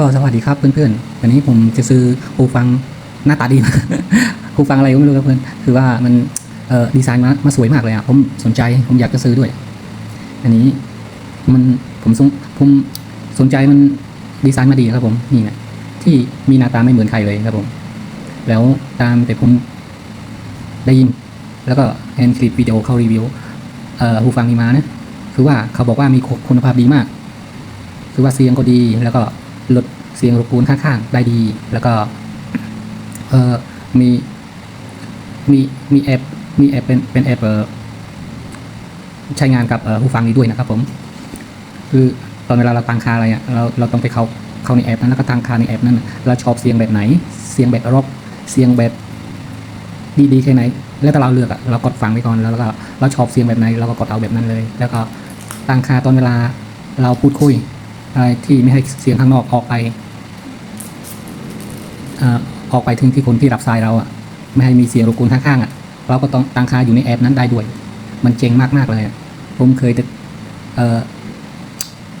ก็สวัสดีครับเพื่อนๆวันนี้ผมจะซื้อหูฟังหน้าตาดีมาหูฟังอะไรก็ไม่รู้ครับเพื่อนคือว่ามันเอ่อดีไซน์มามาสวยมากเลยอะผมสนใจผมอยากจะซื้อด้วย อันนี้มันผมสงผมสนใจมันดีไซน์มาดีครับผมนี่นะที่มีหน้าตาไม่เหมือนใครเลยครับผม แล้วตามแต่ผมได้ยิน แล้วก็เห็นคลิปวิดีโอเขารีวิวเอ่อหูฟังนี้มานะคือว่าเขาบอกว่ามีคุณภาพดีมาก คือว่าเสียงก็ดีแล้วก็ ลดเสียงรบกวนข้างๆ ได้ดี แล้วก็เออมีมีมีแอปมีแอปเป็นเป็นแอปเออใช้งานกับเอ่อหูฟังนี้ด้วยนะครับผม คือตอนเวลาเราตั้งค่าอะไรอะเราเราต้องไปเข้าเข้าในแอปนั้นแล้วก็ตั้งค่าในแอปนั้นเราชอบเสียงแบบไหน เสียงแบบร็อกเสียงแบบดีๆแค่ไหน แล้วแต่เราเลือกอะเรากดฟังไปก่อนแล้วก็เราชอบเสียงแบบไหนเราก็กดเอาแบบนั้นเลย แล้วก็ตั้งค่าตอนเวลาเราพูดคุย อะไรที่ไม่ให้เสียงข้างนอกออกไปออกไปถึงที่คนที่รับสายเราอะ ไม่ให้มีเสียงรบกวนข้างๆอะ เราก็ต้องตั้งค่าอยู่ในแอปนั้นได้ด้วย มันเจ๋งมากๆเลยผมเคยเ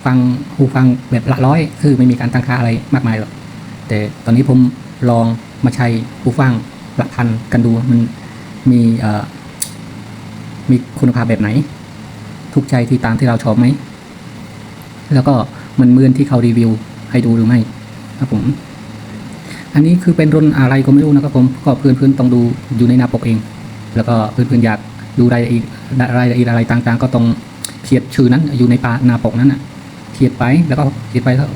ฟังหูฟังแบบละร้อย คือไม่มีการตั้งค่าอะไรมากมายหรอกแต่ตอนนี้ผมลองมาใช้หูฟังหลักพันกันดูมันมีมีคุณภาพแบบไหน ถูกใจที่ตามที่เราชอบไหม แล้วก็ มันเมือนที่เขารีวิวให้ดูหรือไม่ครับผม อันนี้คือเป็นรุ่นอะไรก็ไม่รู้นะครับผมก็เพื่อนๆต้องดูอยู่ในหน้าปกเอง แล้วก็เพื่อนๆอยากดูรายละเอียดรายละเอียดอะไรต่างๆ ก็ต้องเขียนชื่อนั้นอยู่ในปาหน้าปกนั้นอะเขียนไปแล้วก็เขียนไปแล้ว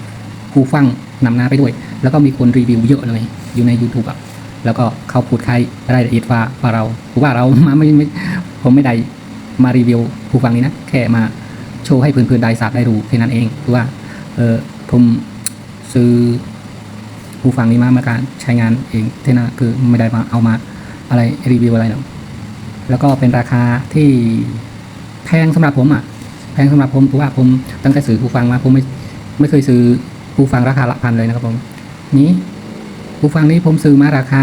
หูฟังนำหน้าไปด้วย แล้วก็มีคนรีวิวเยอะเลยอยู่ใน YouTube อะแล้วก็เขาพูดใครรายละเอียดว่าว่าเราว่าเรามาไม่ไม่ผมไม่ได้มารีวิวหูฟังนี้นะ แค่มาโชว์ให้เพื่อนๆได้ทราบได้รู้แค่นั้นเองคือว่า เออผมซื้อหูฟังนี้มามาการใช้งานเองเท่านั้นคือไม่ได้มาเอามาอะไรรีวิวอะไรหรอกแล้วก็เป็นราคาที่แพงสำหรับผมอะแพงสำหรับผมเพราะว่าผมตั้งแต่ซื้อหูฟังมาผมไม่ไม่เคยซื้อหูฟังราคาหลักพันเลยนะครับผมนี้หูฟังนี้ผมซื้อมาราคา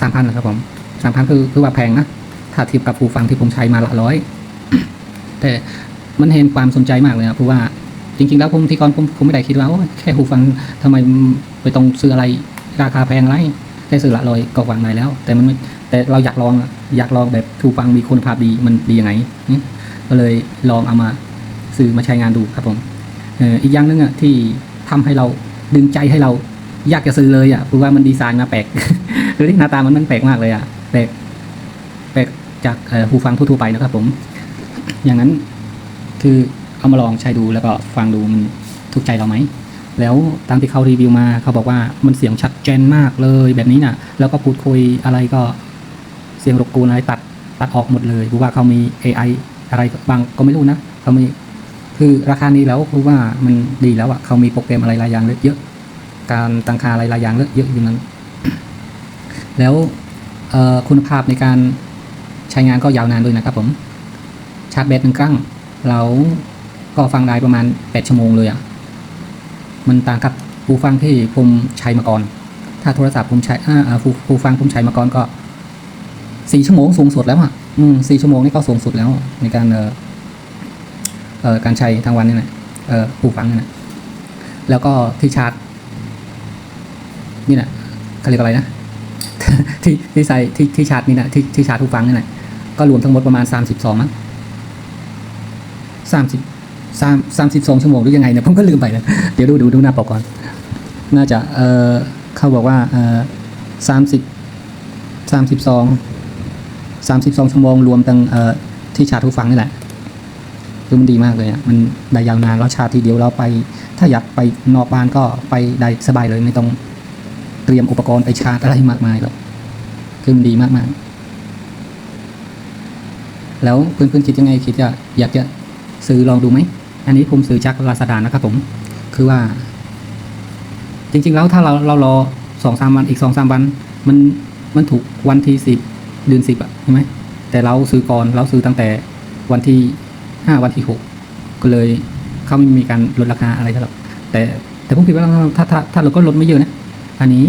สามพันนะครับผมสามพันคือคือว่าแพงนะถ้าเทียบกับหูฟังที่ผมใช้มาลักร้อยแต่มันเห็นความสนใจมากเลยนะเพราะว่า จริง ๆ แล้วผมที่ก่อนผมผมไม่ได้คิดว่าโอ้แค่หูฟังทำไมไปต้องซื้ออะไรราคาแพงไรแค่ซื้อละร้อยก็ฟังได้แล้ว แต่มันแต่เราอยากลองอยากลองแบบหูฟังมีคุณภาพดีมันดียังไงก็เลยลองเอามาซื้อมาใช้งานดูครับผมอีกอย่างหนึงอะที่ทำให้เราดึงใจให้เราอยากจะซื้อเลยอะเพราะว่ามันดีไซน์มาแปลกหรือที่หน้าตามันมันแปลกมากเลยอะแปลกแปลกจากหูฟังทั่วๆไปนะครับผม อย่างนั้นคือ เอามาลองใช้ดูแล้วก็ฟังดูมันถูกใจเราไหมแล้วตามที่เขารีวิวมาเขาบอกว่ามันเสียงชัดเจนมากเลยแบบนี้น่ะ แล้วก็พูดคุยอะไรก็เสียงรบกวนอะไรตัดตัดออกหมดเลยราะว่าเขามี AI อะไรบางก็ไม่รู้นะเขามีคือราคานี้แล้วคือว่ามันดีแล้วอะเขามีโปรแกรมอะไรหลายอย่างเยอะการตั้งค่าอะไรหลายอย่างเยอะอยู่นั้น แล้วคุณภาพในการใช้งานก็ยาวนานด้วยนะครับผมชาร์จแบตหนึ่งครั้งเรา ก็ฟังได้ประมาณ 8 ชั่วโมงเลยอะ มันต่างกับหูฟังที่ผมใช้มาก่อน ถ้าโทรศัพท์ผมใช้อ่าอ่าหูหูฟังผมใช้มาก่อนก็สี่ชั่วโมงสูงสุดแล้วอะ อืมสี่ชั่วโมงนี่ก็สูงสุดแล้ว ในการเอ่อเอ่อการใช้ทั้งวันนี่แหละเอ่อหูฟังนี่แหละแล้วก็ที่ชาร์จ นี่แหละเขาเรียกอะไรนะที่ที่ใส่ที่ที่ชาร์จนี่นะที่ที่ชาร์จหูฟังนี่แหละก็รวมทั้งหมดประมาณสามสิบสองมั้งสามสิบ สามสามสิบสองชั่วโมงหรือยังไงเนี่ยผมก็ลืมไปแล้วเดี๋ยวดูดูดูหน้าปกก่อน น่าจะเออเขาบอกว่าเออสามสิบสามสิบสองสามสิบสองชั่วโมงรวมตั้งเออที่ชาร์จหูฟังนี่แหละคือมันดีมากเลยอะมันได้ยาวนานแล้วชาร์จทีเดียวเราไป ถ้าอยากไปนอกบ้านก็ไปได้สบายเลยไม่ต้องเตรียมอุปกรณ์ไปชาร์จอะไรมากมายหรอกคือมันดีมากๆแล้วเพื่อนๆคิดยังไงคิดจะอยากจะซื้อลองดูไหม อันนี้ผมซื้อจากลาซาด้านะครับผม คือว่า จริง ๆ แล้วถ้าเราเรารอสองสามวันอีกสองสามวัน มันมันถูกวันที่สิบเดือนสิบอะใช่ไหมแต่เราซื้อก่อนเราซื้อตั้งแต่วันที่ห้าวันที่หกก็เลยเขาไม่มีการลดราคาอะไรเท่าไหร่แต่แต่ผมคิดว่าถ้าถ้าถ้าเราก็ลดไม่เยอะนะอันนี้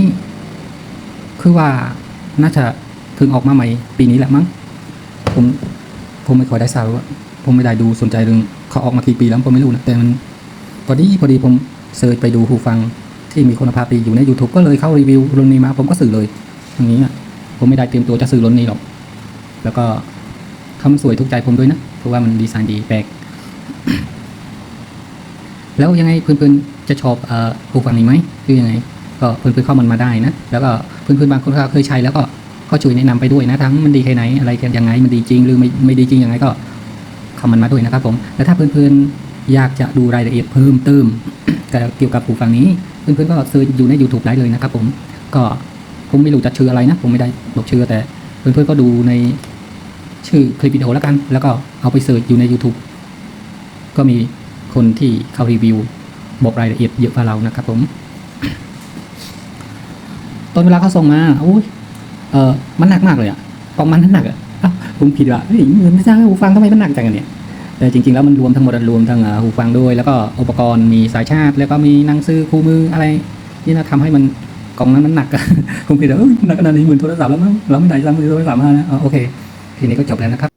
คือว่าน่าจะเพิ่งออกมาใหม่ปีนี้แหละมั้งผมผมไม่ค่อยได้ทราบว่าผมไม่ได้ดูสนใจเรื่อง เขาออกมากี่ปีแล้วผมไม่รู้นะแต่มันพอดีพอดีผมเสิร์ชไปดูหูฟังที่มีคุณภาพดีอยู่ใน YouTube ก็เลยเข้ารีวิวรุ่นนี้มาผมก็ซื้อเลยอย่างนี้อะผมไม่ได้เตรียมตัวจะซื้อรุ่นนี้หรอก แล้วก็เขามันสวยถูกใจผมด้วยนะเพราะว่ามันดีไซน์ดีแปลกแล้วยังไงเพื่อนๆจะชอบเอ่อหูฟังนี้ไหมคือยังไง ก็เพื่อนๆเข้ามันมาได้นะแล้วก็เพื่อนๆบางคนก็เคยใช้แล้วก็ก็ช่วยแนะนำไปด้วยนะทั้งมันดีแค่ไหนอะไรกันยังไงมันดีจริงหรือไม่ไม่ดีจริงยังไงก็ อมเมนต์มาด้วยนะครับผมแล้วถ้าเพื่อนๆอยากจะดูรายละเอียดเพิ่มเติมเกี่ยวกับหูฟังนี้เพื่อนๆก็เซิร์ชอยู่ใน YouTube ได้เลยนะครับผมก็ผมไม่รู้จะชื่ออะไรนะ ผมไม่ได้บอกชื่อแต่เพื่อนๆก็ดูในชื่อคลิปวิดีโอแล้วกัน แล้วก็เอาไปเสิร์ชอยู่ใน YouTube ก็มีคนที่เขารีวิวบอกรายละเอียดเยอะกว่าเรานะครับผมตอนเวลาเขาส่งมาอุ้ยเออมันหนักมากเลยอะกล่องมันหนักอะ ผมผิดว่ะเฮ้ยมันไม่ใช่หูฟังทำไมมันหนักจังเนี่ยแต่จริงๆแล้วมันรวมทั้งหมดรวมทั้งหูฟังด้วย แล้วก็อุปกรณ์มีสายชาร์จแล้วก็มีหนังสือคู่มืออะไรนี่นะทำให้มันกล่องนั้นมันหนักผมผิดว่าหนักขนาดนี้เหมือนโทรศัพท์แล้วมั้งเราไม่ได้สั่งมือโทรศัพท์มานะโอเคทีนี้ก็จบแล้วนะครับ